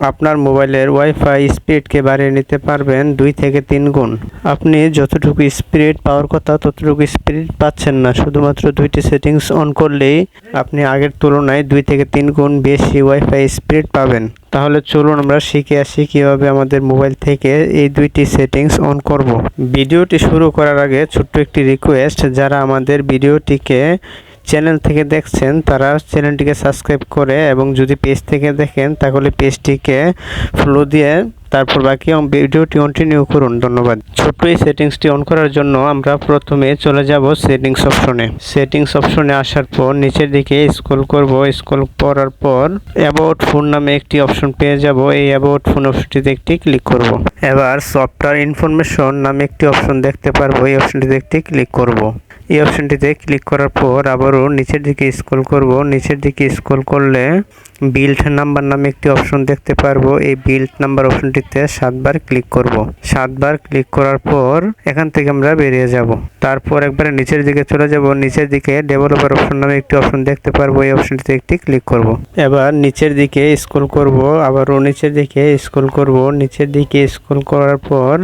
আপনার মোবাইলের ওয়াইফাই স্পিডকে বাড়িয়ে নিতে পারবেন দুই থেকে তিন গুণ। আপনি যতটুকু স্পিড পাওয়ার কথা, ততটুকু স্পিড পাচ্ছেন না। শুধুমাত্র দুইটি সেটিংস অন করলেই আপনি আগের তুলনায় দুই থেকে তিন গুণ বেশি ওয়াইফাই স্পিড পাবেন। তাহলে চলুন আমরা শিখে আসি কীভাবে আমাদের মোবাইল থেকে এই দুইটি সেটিংস অন করব। ভিডিওটি শুরু করার আগে ছোট্ট একটি রিকোয়েস্ট, যারা আমাদের ভিডিওটিকে চ্যানেল থেকে দেখছেন, তারা চ্যানেলটিকে সাবস্ক্রাইব করে এবং যদি পেজ থেকে দেখেন, তাহলে পেজটিকে ফলো দিয়ে তারপর বাকি ভিডিওটি কন্টিনিউ করুন, ধন্যবাদ। ছোট্ট এই সেটিংসটি অন করার জন্য আমরা প্রথমে চলে যাব সেটিংস অপশনে সেটিংস অপশনে আসার পর নিচের দিকে স্ক্রল করব। স্ক্রল করার পর অ্যাবাউট ফোন নামে একটি অপশন পেয়ে যাব। এই অ্যাবাউট ফোন অপশনটিতে একটি ক্লিক করব। এবার সফটওয়্যার ইনফরমেশন নামে একটি অপশন দেখতে পারব। এই অপশনটিতে একটি ক্লিক করব। এই অপশনটিতে ক্লিক করার পর আবারও নিচের দিকে স্ক্রল করব। নিচের দিকে স্ক্রল করলে বিল্ড নাম্বার নামে একটি অপশন দেখতে পারব। এই বিল্ড নাম্বার অপশনটিতে সাতবার ক্লিক করব। সাতবার ক্লিক করার পর এখান থেকে আমরা বেরিয়ে যাব। তারপর একবারে নিচের দিকে চলে যাব। নিচের দিকে ডেভেলপার অপশন নামে একটি অপশন দেখতে পারব। এই অপশনটিতে একটি ক্লিক করব। এবার নিচের দিকে স্ক্রল করব। আবারও নিচের দিকে স্ক্রল করব। নিচের দিকে স্ক্রল করার পর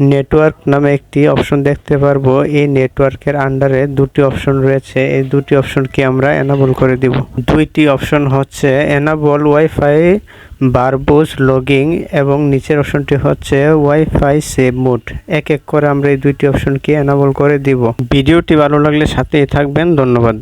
নেটওয়ার্ক নামে একটি অপশন দেখতে পারব। এই নেটওয়ার্কের আন্ডারে দুটি অপশন রয়েছে। এই দুটি অপশনকে আমরা এনাবল করে দিব। দুইটি অপশন হচ্ছে এনাবল ওয়াইফাই বারবোস লগিং এবং নিচের অপশনটি হচ্ছে ওয়াইফাই সেভ মোড এক এক করে আমরা এই দুইটি অপশনকে এনাবল করে দিব। ভিডিওটি ভালো লাগলে সাথেই থাকবেন। ধন্যবাদ।